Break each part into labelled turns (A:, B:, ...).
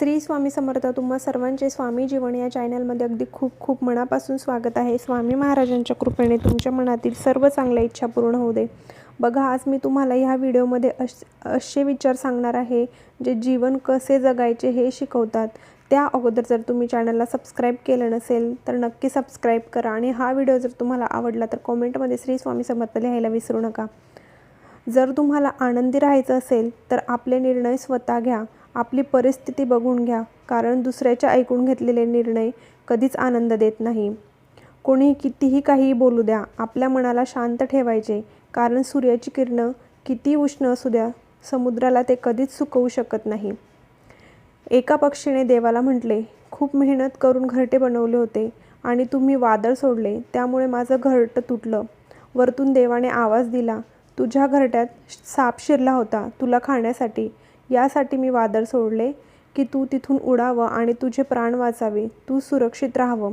A: श्री स्वामी समर्थ तुम्हा सर्वांचे स्वामी जीवन या चॅनलमध्ये अगदी खूप खूप मनापासून स्वागत आहे. स्वामी महाराजांच्या कृपेने तुमच्या मनातील सर्व चांगल्या इच्छा पूर्ण होऊ दे. बघा आज मी तुम्हाला ह्या व्हिडिओमध्ये अश असे विचार सांगणार आहे जे जीवन कसे जगायचे हे शिकवतात. त्या अगोदर जर तुम्ही चॅनलला सबस्क्राईब केलं नसेल तर नक्की सबस्क्राईब करा आणि हा व्हिडिओ जर तुम्हाला आवडला तर कॉमेंटमध्ये श्री स्वामी समर्थ लिहायला विसरू नका. जर तुम्हाला आनंदी राहायचं असेल तर आपले निर्णय स्वतः घ्या. आपली परिस्थिती बघून घ्या कारण दुसऱ्याचे ऐकून घेतलेले निर्णय कधीच आनंद देत नाही. कोणी कितीही काहीही बोलू द्या आपल्या मनाला शांत ठेवायचे कारण सूर्याची किरणं किती उष्ण असू द्या समुद्राला ते कधीच सुकवू शकत नाही. एका पक्षीने देवाला म्हटले खूप मेहनत करून घरटे बनवले होते आणि तुम्ही वादळ सोडले त्यामुळे माझं घरटं तुटलं. वरतून देवाने आवाज दिला तुझ्या घरट्यात साप शिरला होता तुला खाण्यासाठी. यासाठी मी वादळ सोडले की तू तिथून उडावं आणि तुझे प्राण वाचावे. तू सुरक्षित राहावं.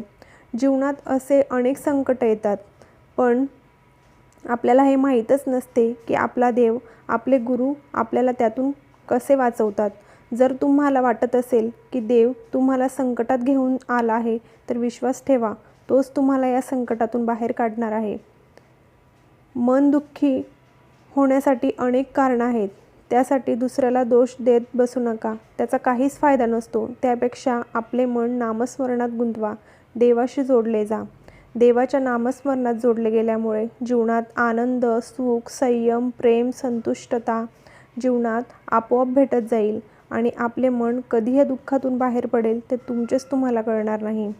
A: जीवनात असे अनेक संकट येतात पण आपल्याला हे माहीतच नसते की आपला देव आपले गुरु आपल्याला त्यातून कसे वाचवतात. जर तुम्हाला वाटत असेल की देव तुम्हाला संकटात घेऊन आला आहे तर विश्वास ठेवा. तोच तुम्हाला या संकटातून बाहेर काढणार आहे. मन दुःखी होण्यासाठी अनेक कारणं आहेत. त्यासाठी दुसऱ्याला दोष देत बसू नका. त्याचा काहीच फायदा नसतो. त्यापेक्षा आपले मन नामस्मरणात गुंतवा. देवाशी जोडले जा. देवाच्या नामस्मरणात जोडले गेल्यामुळे जीवनात आनंद सुख संयम प्रेम संतुष्टता जीवनात आपोआप भेटत जाईल आणि आपले मन कधी या दुःखातून बाहेर पडेल ते तुमचेच तुम्हाला कळणार नाही.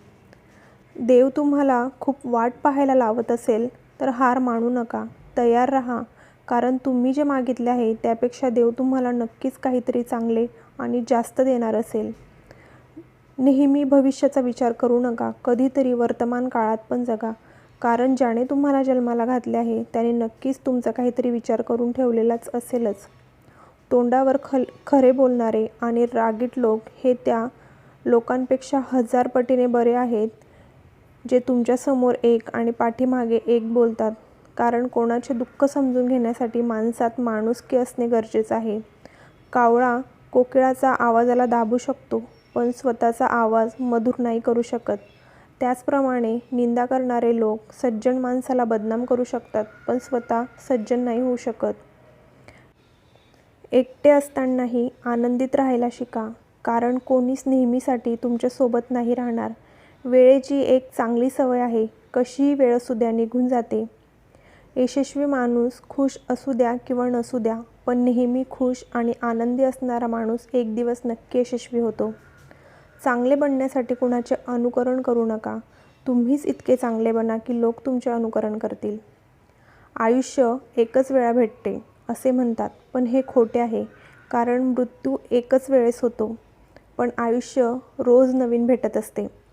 A: देव तुम्हाला खूप वाट पाहायला लावत असेल तर हार मानू नका. तयार राहा. कारण तुम्ही जे मागितले आहे त्यापेक्षा देव तुम्हाला नक्कीच काहीतरी चांगले आणि जास्त देणार असेल. नेहमी भविष्याचा विचार करू नका कधीतरी वर्तमान काळात पण जगा. कारण ज्याने तुम्हाला जन्माला घातले आहे त्याने नक्कीच तुमचा काहीतरी विचार करून ठेवलेलाच असेलच. तोंडावर खल खरे बोलणारे आणि रागीट लोक हे त्या लोकांपेक्षा हजार पटीने बरे आहेत जे तुमच्यासमोर एक आणि पाठीमागे एक बोलतात. कारण कोणाचे दुःख समजून घेण्यासाठी माणसात माणुसकी असणे गरजेचं आहे. कावळा कोकिळाचा आवाजाला दाबू शकतो पण स्वतःचा आवाज मधुर नाही करू शकत. त्याचप्रमाणे निंदा करणारे लोक सज्जन माणसाला बदनाम करू शकतात पण स्वतः सज्जन नाही होऊ शकत. एकटे असतानाही आनंदित राहायला शिका कारण कोणीच नेहमीसाठी तुमच्यासोबत नाही राहणार. वेळेची एक चांगली सवय आहे कशीही वेळ असू निघून जाते. यशस्वी माणूस खुश असू द्या किंवा नसू द्या पण नेहमी खुश आणि आनंदी असणारा माणूस एक दिवस नक्की यशस्वी होतो. चांगले बनण्यासाठी कुणाचे अनुकरण करू नका. तुम्हीच इतके चांगले बना की लोक तुमचे अनुकरण करतील. आयुष्य एकच वेळा भेटते असे म्हणतात पण हे खोटे आहे कारण मृत्यू एकच वेळेस होतो. पण आयुष्य रोज नवीन भेटत असते.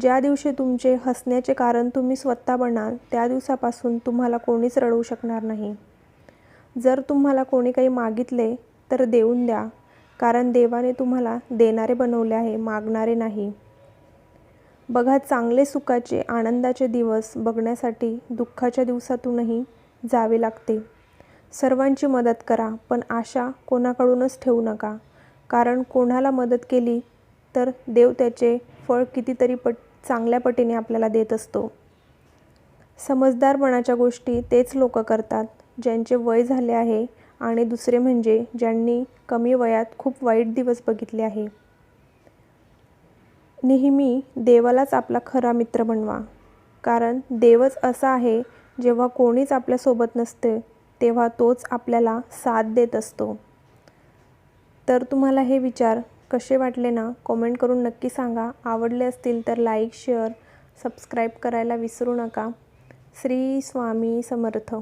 A: ज्या दिवशी तुमचे हसण्याचे कारण तुम्ही स्वतः बनाल त्या दिवसापासून तुम्हाला कोणीच रडवू शकणार नाही. जर तुम्हाला कोणी काही मागितले तर देऊन द्या कारण देवाने तुम्हाला देणारे बनवले आहे मागणारे नाही. बघा चांगले सुखाचे आनंदाचे दिवस बघण्यासाठी दुःखाच्या दिवसातूनही जावे लागते. सर्वांची मदत करा पण आशा कोणाकडूनच ठेवू नका. कारण कोणाला मदत केली तर देव त्याचे फळ कितीतरी पट चांगल्या पटीने आपल्याला देत असतो. समजदारपणाच्या गोष्टी तेच लोक करतात ज्यांचे वय झाले आहे आणि दुसरे म्हणजे ज्यांनी कमी वयात खूप वाईट दिवस बघितले आहे. नेहमी देवालाच आपला खरा मित्र बनवा. कारण देवच असा आहे जेव्हा कोणीच आपल्यासोबत नसते तेव्हा तोच आपल्याला साथ देत असतो. तर तुम्हाला हे विचार कसे वाटले ना कॉमेंट करून नक्की सांगा. आवडले असतील तर लाईक शेअर सबस्क्राईब करायला विसरू नका. श्री स्वामी समर्थ.